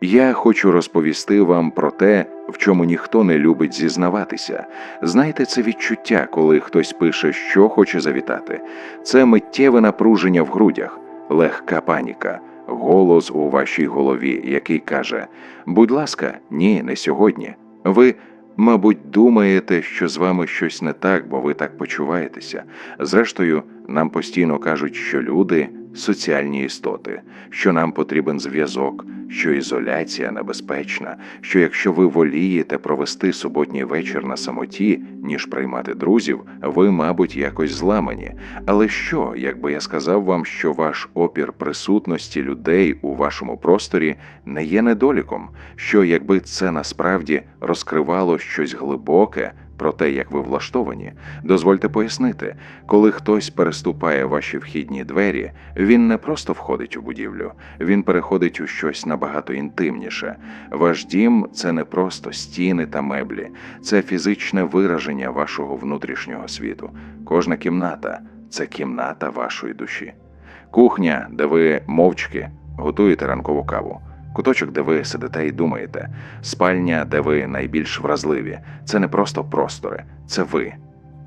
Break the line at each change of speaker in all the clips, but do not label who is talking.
Я хочу розповісти вам про те, в чому ніхто не любить зізнаватися. Знаєте, це відчуття, коли хтось пише, що хоче завітати. Це миттєве напруження в грудях, легка паніка, голос у вашій голові, який каже: Будь ласка, ні, не сьогодні. Ви, мабуть, думаєте, що з вами щось не так, бо ви так почуваєтеся. Зрештою, нам постійно кажуть, що люди соціальні істоти, що нам потрібен зв'язок, що ізоляція небезпечна, що якщо ви волієте провести суботній вечір на самоті, ніж приймати друзів, ви, мабуть, якось зламані. Але що, якби я сказав вам, що ваш опір присутності людей у вашому просторі не є недоліком, що якби це насправді розкривало щось глибоке про те, як ви влаштовані, дозвольте пояснити, коли хтось переступає ваші вхідні двері, він не просто входить у будівлю, він переходить у щось набагато інтимніше. Ваш дім це не просто стіни та меблі, це фізичне вираження вашого внутрішнього світу. Кожна кімната це кімната вашої душі. Кухня, де ви мовчки готуєте ранкову каву. Куточок, де ви сидите і думаєте, спальня, де ви найбільш вразливі, це не просто простори, це ви.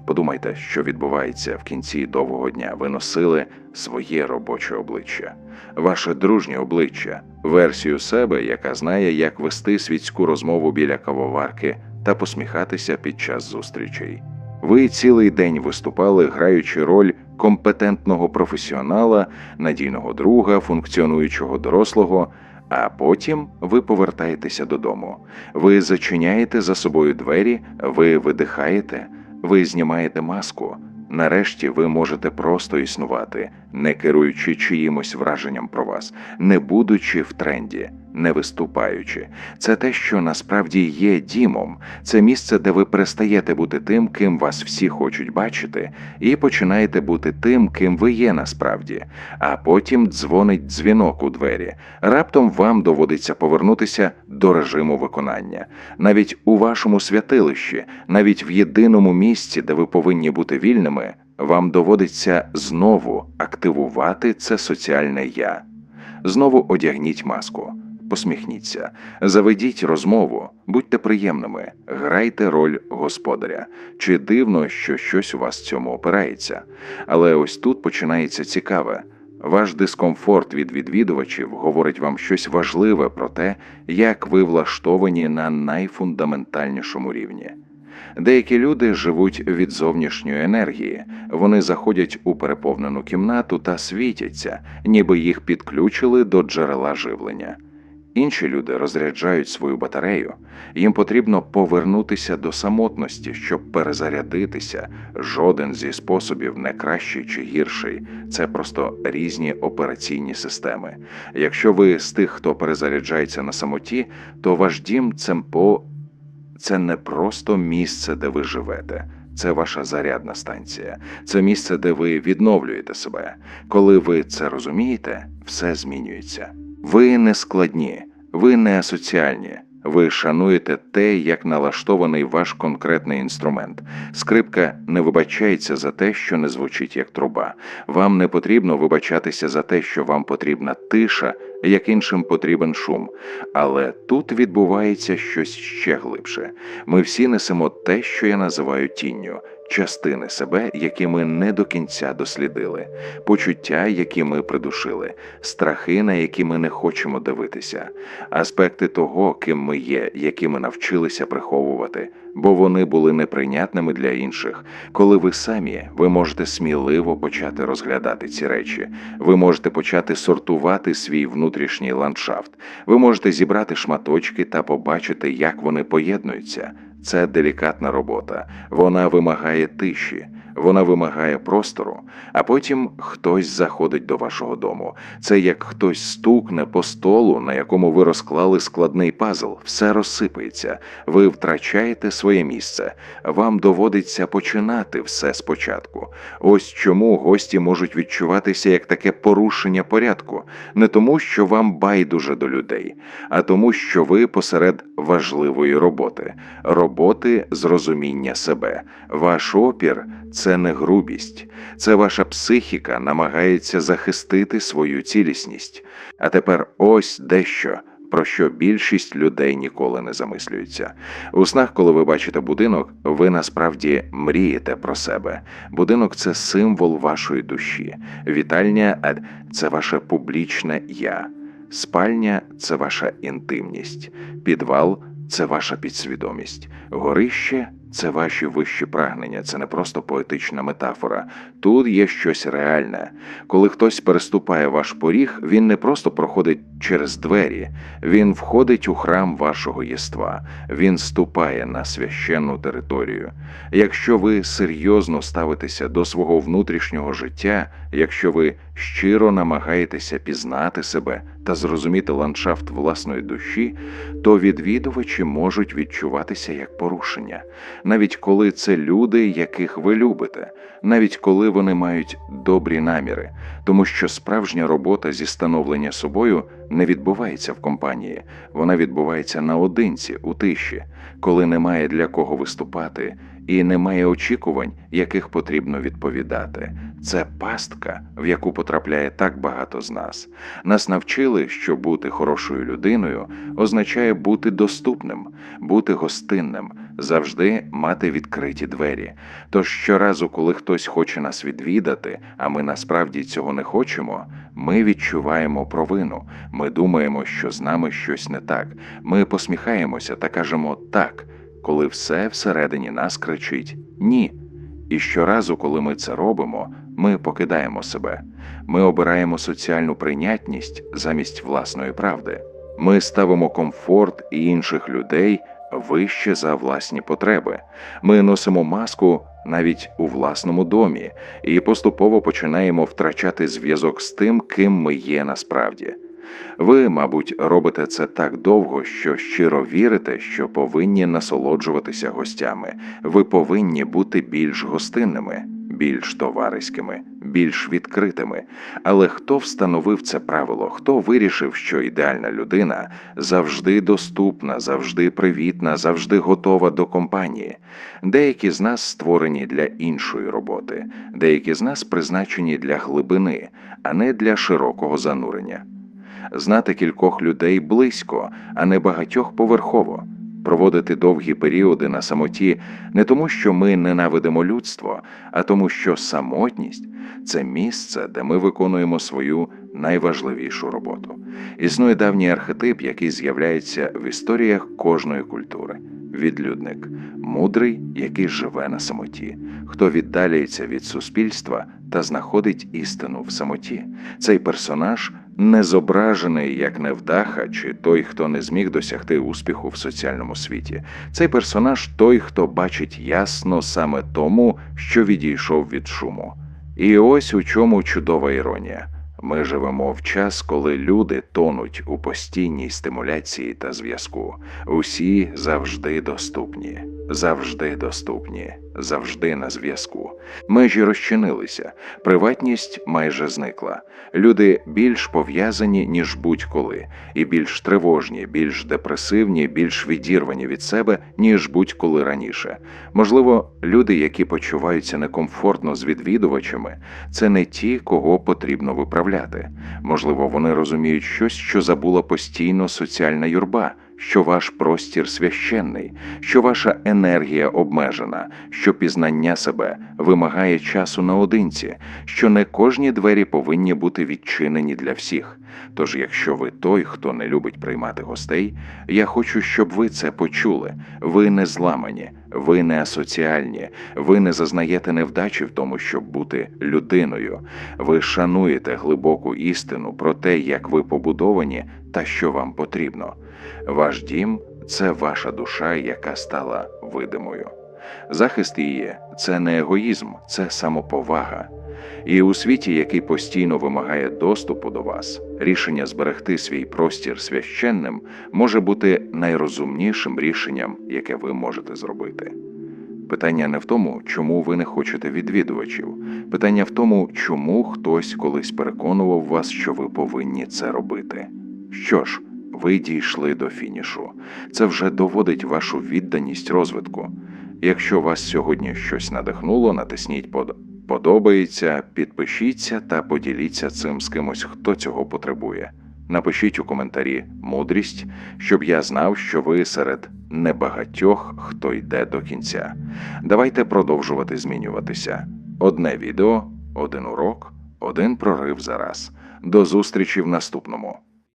Подумайте, що відбувається в кінці довгого дня. Ви носили своє робоче обличчя, ваше дружнє обличчя, версію себе, яка знає, як вести світську розмову біля кавоварки та посміхатися під час зустрічей. Ви цілий день виступали, граючи роль компетентного професіонала, надійного друга, функціонуючого дорослого. А потім ви повертаєтеся додому. Ви зачиняєте за собою двері, ви видихаєте, ви знімаєте маску. Нарешті ви можете просто існувати, не керуючи чиїмось враженням про вас, не будучи в тренді, не виступаючи. Це те, що насправді є дімом, це місце, де ви перестаєте бути тим, ким вас всі хочуть бачити, і починаєте бути тим, ким ви є насправді. А потім дзвонить дзвінок у двері. Раптом вам доводиться повернутися до режиму виконання. Навіть у вашому святилищі, навіть в єдиному місці, де ви повинні бути вільними, вам доводиться знову активувати це соціальне я. Знову одягніть маску, посміхніться, заведіть розмову, будьте приємними, грайте роль господаря. Чи дивно, що щось у вас цьому опирається? Але ось тут починається цікаве. Ваш дискомфорт від відвідувачів говорить вам щось важливе про те, як ви влаштовані на найфундаментальнішому рівні. Деякі люди живуть від зовнішньої енергії, вони заходять у переповнену кімнату та світяться, ніби їх підключили до джерела живлення. Інші люди розряджають свою батарею, їм потрібно повернутися до самотності, щоб перезарядитися. Жоден зі способів не кращий чи гірший, це просто різні операційні системи. Якщо ви з тих, хто перезаряджається на самоті, то ваш дім це по це не просто місце, де ви живете. Це ваша зарядна станція, це місце, де ви відновлюєте себе. Коли ви це розумієте, все змінюється. Ви не складні, ви не асоціальні. Ви шануєте те, як налаштований ваш конкретний інструмент. Скрипка не вибачається за те, що не звучить як труба. Вам не потрібно вибачатися за те, що вам потрібна тиша, як іншим потрібен шум. Але тут відбувається щось ще глибше. Ми всі несемо те, що я називаю тінню. Частини себе, які ми не до кінця дослідили, почуття, які ми придушили, страхи, на які ми не хочемо дивитися, аспекти того, ким ми є, які ми навчилися приховувати, бо вони були неприйнятними для інших. Коли ви самі, ви можете сміливо почати розглядати ці речі, ви можете почати сортувати свій внутрішній ландшафт, ви можете зібрати шматочки та побачити, як вони поєднуються. Це делікатна робота. Вона вимагає тиші, вона вимагає простору, а потім хтось заходить до вашого дому. Це як хтось стукне по столу, на якому ви розклали складний пазл, все розсипається, ви втрачаєте своє місце. Вам доводиться починати все спочатку. Ось чому гості можуть відчуватися як таке порушення порядку, не тому, що вам байдуже до людей, а тому, що ви посеред важливої роботи роботи з розуміння себе. Ваш опір це не грубість, це ваша психіка намагається захистити свою цілісність. А тепер ось дещо. про що більшість людей ніколи не замислюються. У снах, коли ви бачите будинок, ви насправді мрієте про себе. Будинок це символ вашої душі. Вітальня це ваше публічне я. Спальня це ваша інтимність, підвал це ваша підсвідомість, горище це ваші вищі прагнення, це не просто поетична метафора. Тут є щось реальне. Коли хтось переступає ваш поріг, він не просто проходить через двері, він входить у храм вашого єства, він ступає на священну територію. Якщо ви серйозно ставитеся до свого внутрішнього життя, якщо ви щиро намагаєтеся пізнати себе та зрозуміти ландшафт власної душі, то відвідувачі можуть відчуватися як порушення, навіть коли це люди, яких ви любите, навіть коли вони мають добрі наміри, тому що справжня робота зі становлення собою не відбувається в компанії, вона відбувається наодинці, у тиші, коли немає для кого виступати і немає очікувань, яких потрібно відповідати. Це пастка, в яку потрапляє так багато з нас. Нас навчили, що бути хорошою людиною означає бути доступним, бути гостинним, завжди мати відкриті двері. Тож щоразу, коли хтось хоче нас відвідати, а ми насправді цього не хочемо, ми відчуваємо провину. Ми думаємо, що з нами щось не так. Ми посміхаємося та кажемо так, коли все всередині нас кричить ні. І щоразу, коли ми це робимо, ми покидаємо себе. Ми обираємо соціальну прийнятність замість власної правди. Ми ставимо комфорт інших людей вище за власні потреби. Ми носимо маску навіть у власному домі і поступово починаємо втрачати зв'язок з тим, ким ми є насправді. Ви, мабуть, робите це так довго, що щиро вірите, що повинні насолоджуватися гостями. Ви повинні бути більш гостинними, більш товариськими, більш відкритими. Але хто встановив це правило? Хто вирішив, що ідеальна людина завжди доступна, завжди привітна, завжди готова до компанії? Деякі з нас створені для іншої роботи, деякі з нас призначені для глибини, а не для широкого занурення знати кількох людей близько, а не багатьох поверхово, проводити довгі періоди на самоті не тому, що ми ненавидимо людство, а тому, що самотність це місце, де ми виконуємо свою найважливішу роботу. Існує давній архетип, який з'являється в історіях кожної культури. Відлюдник, мудрий, який живе на самоті, хто віддаляється від суспільства та знаходить істину в самоті. Цей персонаж не зображений як невдаха чи той, хто не зміг досягти успіху в соціальному світі. Цей персонаж той, хто бачить ясно саме тому, що відійшов від шуму. І ось у чому чудова іронія. Ми живемо в час, коли люди тонуть у постійній стимуляції та зв'язку. Усі завжди доступні, завжди доступні, завжди на зв'язку. Межі розчинилися, приватність майже зникла. Люди більш пов'язані, ніж будь-коли, і більш тривожні, більш депресивні, більш відірвані від себе, ніж будь-коли раніше. Можливо, люди, які почуваються некомфортно з відвідувачами, це не ті, кого потрібно виправляти. Можливо, вони розуміють щось, що забула постійно соціальна юрба. Що ваш простір священний, що ваша енергія обмежена, що пізнання себе вимагає часу наодинці, що не кожні двері повинні бути відчинені для всіх. Тож, якщо ви той, хто не любить приймати гостей, я хочу, щоб ви це почули. Ви не зламані, ви не асоціальні, ви не зазнаєте невдачі в тому, щоб бути людиною. Ви шануєте глибоку істину про те, як ви побудовані та що вам потрібно. Ваш дім це ваша душа, яка стала видимою. Захист її це не егоїзм, це самоповага. І у світі, який постійно вимагає доступу до вас, рішення зберегти свій простір священним може бути найрозумнішим рішенням, яке ви можете зробити. Питання не в тому, чому ви не хочете відвідувачів. Питання в тому, чому хтось колись переконував вас, що ви повинні це робити. Що ж, ви дійшли до фінішу. Це вже доводить вашу відданість розвитку. Якщо вас сьогодні щось надихнуло, натисніть под... подобається, підпишіться та поділіться цим з кимось, хто цього потребує. Напишіть у коментарі мудрість, щоб я знав, що ви серед небагатьох, хто йде до кінця. Давайте продовжувати змінюватися. Одне відео, один урок, один прорив за раз. До зустрічі в наступному.